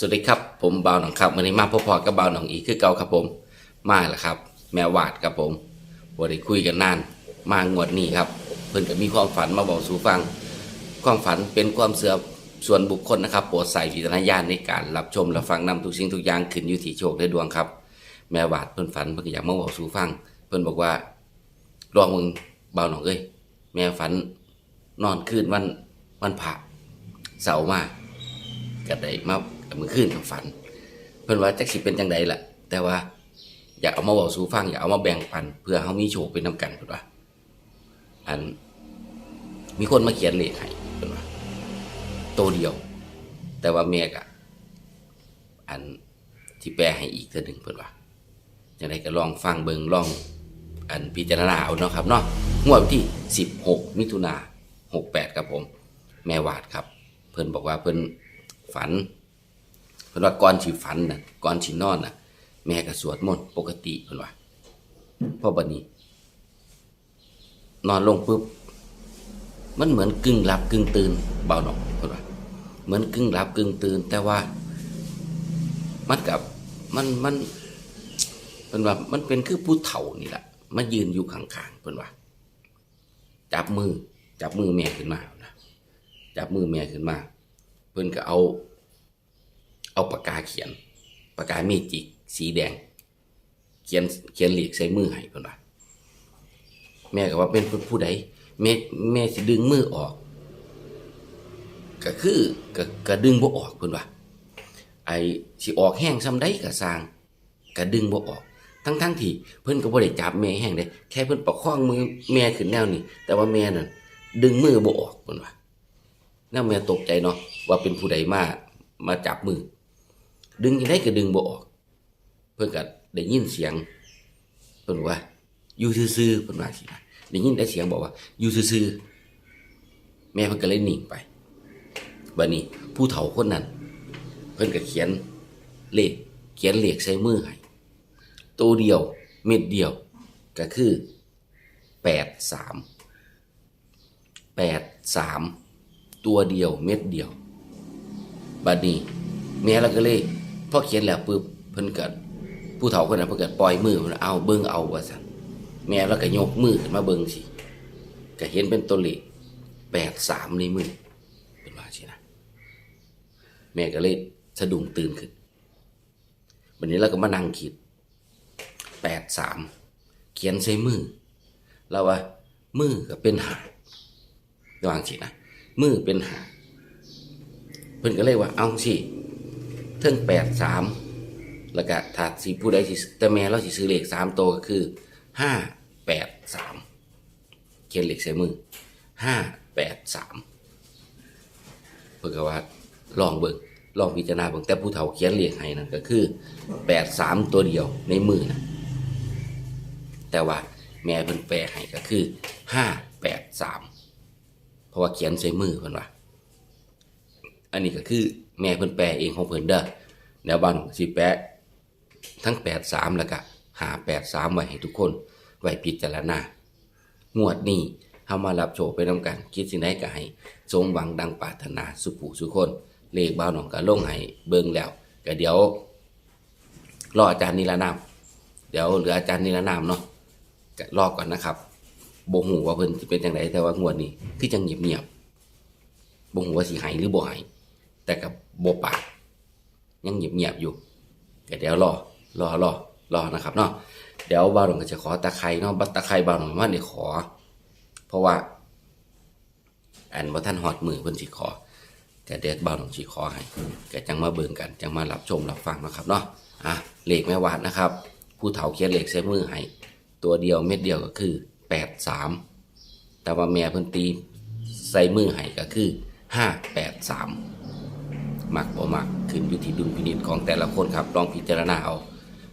สวัสดีครับ ผมบ่าวหนองครับวันนี้มาพบพอกับบ่าวหนองอีกคือเก่าครับผม มาแล้วครับ แม่วาดครับผมบ่ได้คุยกันนาน มางวดนี้ครับ เพิ่นก็มีความฝันมาบอกสู่ฟัง ความฝันเป็นความเสื่อส่วนบุคคลนะครับโปรดใส่วิจารณญาณในการรับชมรับฟังนำทุกสิ่งทุกอย่างขึ้นอยู่ที่โชคและดวงครับ แม่วาดเพิ่นฝันเพิ่นอยากมาบอกสู่ฟัง เพิ่นบอกว่าลองมึงบ่าวหนองเอ้ยแม่ฝันนอนคืนวันวันพระเสาร์มาก็ได้มา มือขึ้นกับฝัน เพิ่นว่าจักสิเป็นจังใดล่ะ แต่ว่าอยากเอามาเว้าสู่ฟังอยากเอามาแบ่งปัน เพื่อเฮามีโชคเป็นนำกันเพิ่นว่าอัน มีคนมาเขียนเลขให้เพิ่นว่าโตเดียว แต่ว่าแม่ก็อันที่แปลให้อีกเทื่อหนึงเพิ่นว่าจังไดก็ลองฟังเบิงลอง อันพิจารณาเอาเนาะครับเนาะงวดที่ 16 มิถุนา68 ครับผม แม่วาดครับ เพิ่นบอกว่าเพิ่นฝัน เพิ่นว่าก่อนสิฝันน่ะก่อนสินอนน่ะ แม่ก็สวดมนต์ปกติเพิ่นว่าพอบัดนี้ นอนลงปุ๊บมันเหมือนกึ่งหลับกึ่งตื่นเบาหนอกเพิ่นว่าเหมือนกึ่งหลับกึ่งตื่น แต่ว่า มันกับมันมันเพิ่นว่ามันเป็นคือผู้เฒ่านี่แหละมายืนอยู่ข้างๆเพิ่นว่า จับมือ จับมือแม่ขึ้นมานะจับมือแม่ขึ้นมา เพิ่นก็เอา เอาปากกาเขียน ปากกาเมจิกสีแดง เขียนเขียนเหล็กใส่มือให้เพิ่นว่าแม่ก็ว่าเป็นผู้ใดแม่แม่สิดึงมือออก ก็คือก็ก็ดึงบ่ออกเพิ่นว่าไอ้สิออกแห้งซ้ำใดก็สร้างก็ดึงบ่ออก ทั้งทั้งที่เพิ่นก็บ่ได้จับแม่แห้งเด้แค่เพิ่นประคองมือแม่ขึ้นแนวนี้แต่ว่าแม่นั่นดึงมือบ่ออกเพิ่นว่าแล้วแม่ตกใจเนาะว่าเป็นผู้ใดมามาจับมือ ดึงยังไงก็ดึงบ่ออก เพิ่นก็ได้ยินเสียงเพิ่นว่าอยู่ซื่อๆเพิ่นว่าสินะได้ยินแต่เสียงบอกว่าอยู่ซื่อๆแม่เพิ่นก็เลยนิ่งไปบัดนี้ ผู้เฒ่าคนนั้น เพิ่นก็เขียนเลขเขียนเลขใส่มือให้ตัวเดียวเม็ดเดียว ก็คือแปดสามแปดสามตัวเดียวเม็ดเดียวบัดนี้แม่เราก็เลย พอเขียนแล้วปุ๊บเพิ่นเกิดผู้เฒ่าคนนั้นเพิ่นเกิดปล่อยมือเพิ่นเอาเบิ่งเอาว่าซั่นแม่เราก็ยกมือขึ้นมาเบิ่งสิก็เห็นเป็นตัวเลขแปดสามในมือเป็นว่าสินะแม่ก็เลยสะดุ้งตื่นขึ้นวันนี้เราก็มานั่งคิดแปดสามเขียนใส่มือเราว่า มือก็เป็นหาระวังสินะมือเป็นหาเพิ่นก็เลยว่าเอาสิ เทิงแปดสามแล้วก็ถ้าสิผู้ใดสิแต่แม่เราสิซื้อเลขสามตัวก็คือห้าแปดสามเขียนเลขใส่มือห้าแปดสามเพิ่นก็ว่าลองเบิ่งลองพิจารณาเบิ่งแต่ผู้เฒ่าเขียนเลขให้นั่นก็คือแปดสามตัวเดียวในมือนะแต่ว่าแม่เพิ่นแปลให้ก็คือห้าแปดสามเพราะว่าเขียนใส่มือเพิ่นว่า อันนี้ก็คือ แม่เพิ่นแปลเองของเพิ่นเด้อแล้วบางสิแปะทั้งแปดสามแล้วก็หาแปดสามไว้ให้ทุกคนไว้พิจารณางวดนี้เฮามารับโชคไปนำกันคิดสิได้ก็ให้สมหวังดังปรารถนาสุผู้สุคนเลขบ่าวหนองก็ลงให้เบิ่งแล้วก็เดี๋ยวรออาจารย์นิรนามเดี๋ยวเหลืออาจารย์นิรนามเนาะก็รอก่อนนะครับบ่ฮู้ว่าเพิ่นสิเป็นจังไดแต่ว่างวดนี้คือจังเงียบๆบ่ฮู้ว่าสิให้หรือบ่ให้แต่กับ บ่ปากยังเงียบๆอยู่ก็เดี๋ยวรอรอรอรอนะครับเนาะเดี๋ยวบาหลวงก็จะขอตะไคร้เนาะบัตตะไคร้บ่าหลวงว่าได้ขอ เพราะว่า อันบ่ท่านฮอดมือเพิ่นสิขอก็เดี๋ยวบ่าวหลวงสิขอให้ก็จังมาเบิ่งกันจังมารับชมรับฟังนะครับเนาะอะเลขแม่วาดนะครับ ผู้เฒ่าเขียนเลขใส่มือให้ตัวเดียวเม็ดเดียวก็คือ83แต่ว่าแม่เพิ่นตีใส่มือให้ก็คือห้าแปดสาม มักบ่มักขึ้นอยู่ที่ดุลพินิจของแต่ละคนครับลองพิจารณาเอา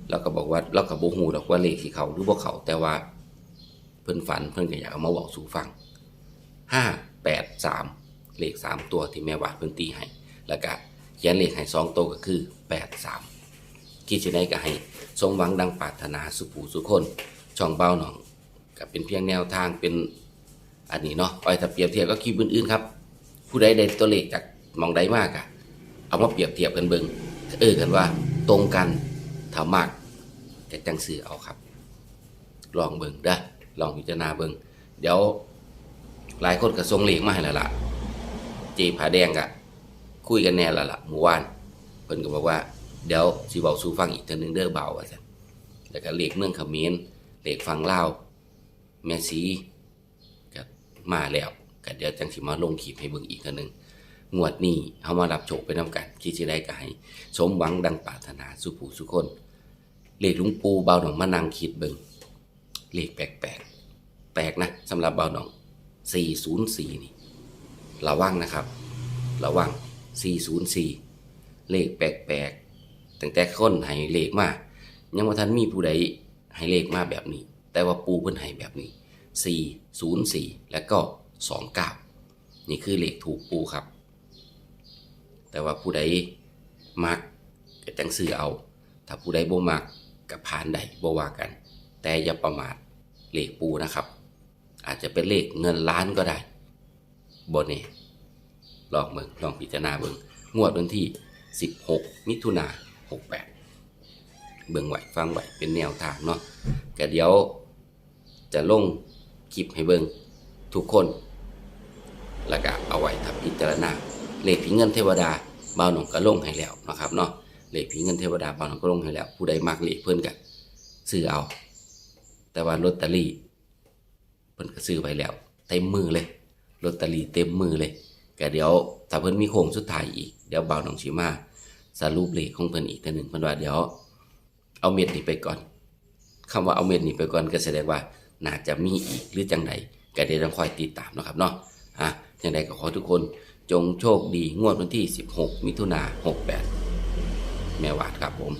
แล้วก็บอกว่าเราก็บ่ฮู้ดอกว่าเลขสิเขาหรือบ่เขาแต่ว่า เพิ่นฝันเพิ่นก็อยากเอามาเว้าสู่ฟังห้าแปดสามเลขสามตัวที่แม่วาดเพิ่นตีให้แล้วก็เขียนเลขให้สองตัวก็คือแปดสามคิดสิได้ก็ให้สมหวังดังปรารถนาสุขูสุคน ช่องเบ้าหนองก็เป็นเพียงแนวทางเป็นอันนี้เนาะไปถ้าเปรียบเทียบก็คลิปอื่นๆครับ ผู้ใดได้ตัวเลขจากมองใดมากอะ เอามาเปรียบเทียบกันเบิงเออกันว่า ตรงกันถ้ามากก็จังซื้อเอาครับ ลองเบิงเด้อลองพิจารณาเบิงเดี๋ยว หลายคนก็ส่งเหลขมาให้แล้วล่ะเจผาแดงก็คุยกันแน่แล้วล่ะเมื่อวานเพิ่นก็บอกว่า เดี๋ยวสิเว้าสู่ฟังอีกเทื่อนึงเด้อเบาว่าซั่นแล้วก็เหลขเมืองขมรเหลขฝั่งลาแม่สีก็มาแล้วก็เดี๋ยวจังสิมาลงคลิปให้เบิ่งอีกเทื่อนึง งวดนี้เฮามารับโชคไปนํกันคิดสิได้ก็ให้สมหวังดังปรารถนาสุผู้สุคนเลขหลุงปู่เบาหนองมานั่งคิดเบิ่งเลขแปลกๆแปลกนะสำหรับเบาหนอง 404 นี่ ระวังนะครับ ระวัง 404 เลขแปลกๆตั้งแต่คนให้เลขมายังว่าท่านมีผู้ใดให้เลขมาแบบนี้ แต่ว่าปูเพิ่นให้แบบนี้ 404 แล้วก็ 29 นี่คือเลขถูกปูครับ แต่ว่าผู้ใดมักก็จังซื้อเอา ถ้าผู้ใดบ่มักก็ผ่านได้บ่ว่ากัน แต่อย่าประมาทเลขปูนะครับ อาจจะเป็นเลขเงินล้านก็ได้บนนี่ลองเบิ่งลองพิจารณาเบิ่งงวดวันที่ 16 มิถุนา68 เบิ่งไหวฟังไหวเป็นแนวทางเนาะก็เดี๋ยวจะลงคลิปให้เบิ่งทุกคน แล้วก็เอาไว้ทำพิจารณา เลขผีเงินเทวดาบ่าวหนองก็ลงให้แล้วนะครับเนาะเลขผีเงินเทวดาบ่าวหนองก็ลงให้แล้ว ผู้ใดมักเลขเพิ่นก็ซื้อเอา แต่ว่าลอตเตอรี่เพิ่นก็ซื้อไว้แล้ว เต็มมือเลยลอตเตอรี่เต็มมือเลยก็เดี๋ยวถ้าเพิ่นมีโค้งสุดท้ายอีกเดี๋ยวบ่าวน้องชิมาสรุปเลขของเพิ่นอีกทีหนึ่งเพิ่นว่าเดี๋ยว เอาเม็ดนี้ไปก่อนคำว่าเอาเม็ดนี้ไปก่อนก็แสดงว่าน่าจะมีอีกหรือจังใดก็เดี๋ยวต้องคอยติดตามนะครับเนาะอะจังใดก็ขอทุกคน จงโชคดีงวดวันที่ 16 มิถุนา68 แม่วาดครับผม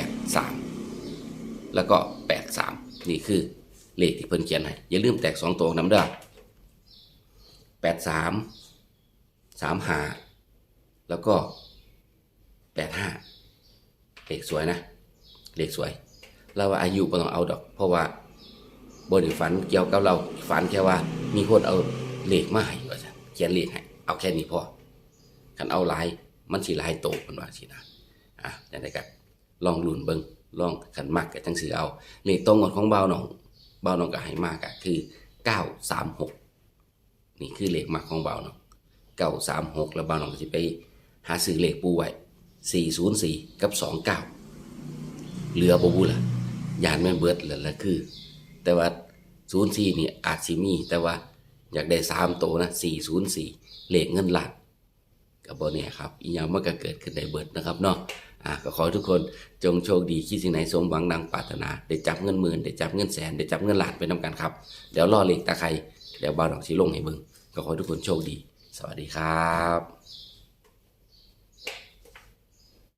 583 แล้วก็ 83 นี่คือเลขที่เพิ่นเขียนให้อย่าลืมแตก 2 ตัวน้ำเด้อ83 35 แล้วก็ 85 เลขสวยนะ เลขสวย เราว่าอายุบ่ต้องเอาดอก เพราะว่าบนฝันเกี่ยวกับเราฝันแค่ว่ามีคนเอา เลขมาให้ว่าซั่นเขียนเลขให้เอาแค่นี้พอคันเอาหลายมันสิหลายโตเพิ่นว่าสินะอะจังได๋ก็ลองลุ้นเบิ่งลองขันมักก็จังสิเอาเลขตรงกับของเบาหนองเบาหนองก็ให้มากก็คือ 936 นี่คือเลขมักของเบาหนอง936 แล้วเบาหนองก็สิไปหาซื้อเลขปูไว้404 กับ 29 เหลือบ่บุล่ะยานแม่นเบิดแล้วคือ แต่ว่า04นี่อาจสิมีแต่ว่า อยากได้สามโตวนะ404เลขเงินหลักกับบเนี่ยครับอีกอย่างมันก็เกิดขึ้นได้เบิดนะครับเนาะอะก็ขอทุกคนจงโชคดีคิดสิ่งไหนสมหวังดังปรารถนาได้จับเงินหมื่นได้จับเงินแสนได้จับเงินล้านไปนำกันครับ เดี๋ยวรอเลขตาใครเดี๋ยวบ่าวดอกสิลงให้เบิ่งก็ขอทุกคนโชคดี สวัสดีครับ